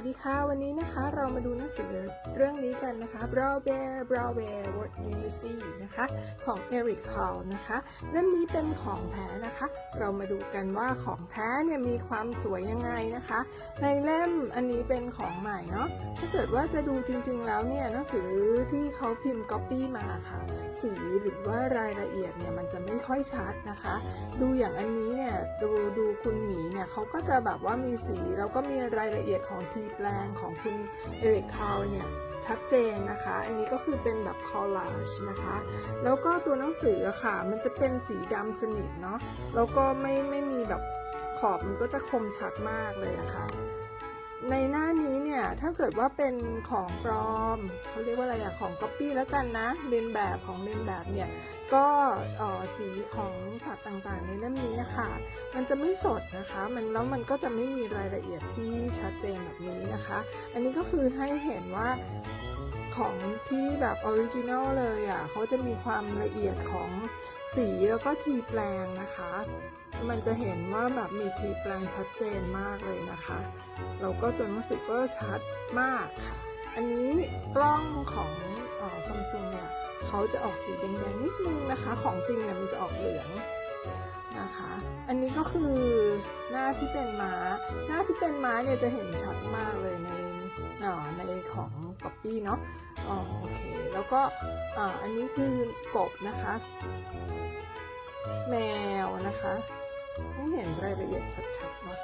วัสดีค่ะ วันนี้นะคะเรามาดูหนังสือเรื่องนี้กันนะคะ Brow Bear Brow Bear What Do You See นะคะของ Eric Hall นะคะ เล่มนี้เป็นของแท้นะคะ เรามาดูกันว่าของแท้เนี่ยมีความสวยยังไงนะคะ ในเล่มอันนี้เป็นของใหม่เนาะถ้าเกิดว่าจะดูจริง ๆ แล้วเนี่ยหนังสือที่เขาพิมพ์ก๊อปปี้มาค่ะ สีหรือว่ารายละเอียดเนี่ยมันจะไม่ค่อยชัดนะคะ ดูอย่างอันนี้เนี่ยดูดูคุณหมีเนี่ยเขาก็จะแบบว่ามีสีแล้วก็มีรายละเอียดของทีแปลงของคุณเอริกคาวเนี่ยชัดเจนนะคะ อันนี้ก็คือเป็นแบบ collage นะคะ แล้วก็ตัวหนังสือะค่ะ มันจะเป็นสีดำสนิทเนาะ แล้วก็ไม่ไม่มีแบบขอบมันก็จะคมชัดมากเลยอะค่ะในหน้านี้เนี่ย ถ้าเกิดว่าเป็นของปลอมเขาเรียกว่าอะไรอะของก๊อปปี้แล้วกันนะเรียนแบบของเรียนแบบเนี่ยก็สีของสัตว์ต่างๆในเล่มนี้อะค่ะมันจะไม่สดนะคะ มันแล้วมันก็จะไม่มีรายละเอียดที่ชัดเจนแบบนี้นะคะ อันนี้ก็คือให้เห็นว่าของที่แบบออริจินอลเลยอะเขาจะมีความละเอียดของสีแล้วก็ทีแปลงนะคะ มันจะเห็นว่าแบบมีทีแปลงชัดเจนมากเลยนะคะ แล้วก็ตัวหนังสือก็ชัดมากค่ะ อันนี้กล้องของซัมซุงเนี่ย เขาจะออกสีแดงๆนิดนึงนะคะ ของจริงเนี่ยมันจะออกเหลืองนะคะ อันนี้ก็คือหน้าที่เป็นม้า หน้าที่เป็นม้าเนี่ยจะเห็นชัดมากเลยในในของก๊อปปี้เนาะอ๋อโอเค แล้วก็อ่าอันนี้คือกบนะคะ แมวนะคะให้เห็นรายละเอียดชัดๆเนาะ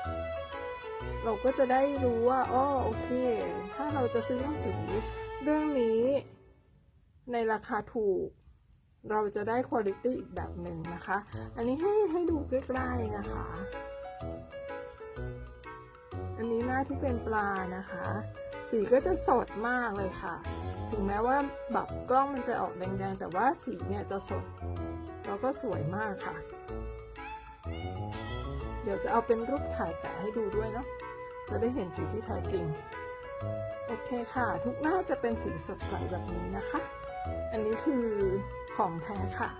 เราก็จะได้รู้ว่าอ๋อโอเค ถ้าเราจะซื้อหนังสือเรื่องนี้ ในราคาถูก เราจะได้คุณภาพอีกแบบหนึ่งนะคะ อันนี้ให้ให้ดูใกล้ๆนะคะ อันนี้หน้าที่เป็นปลานะคะ สีก็จะสดมากเลยค่ะ ถึงแม้ว่าแบบกล้องมันจะออกแดงๆ แต่ว่าสีเนี่ยจะสด แล้วก็สวยมากค่ะ เดี๋ยวจะเอาเป็นรูปถ่ายแปะให้ดูด้วยเนาะ จะได้เห็นสีที่แท้จริง โอเคค่ะ ทุกหน้าจะเป็นสีสดใสแบบนี้นะคะ อันนี้คือของแท้ค่ะ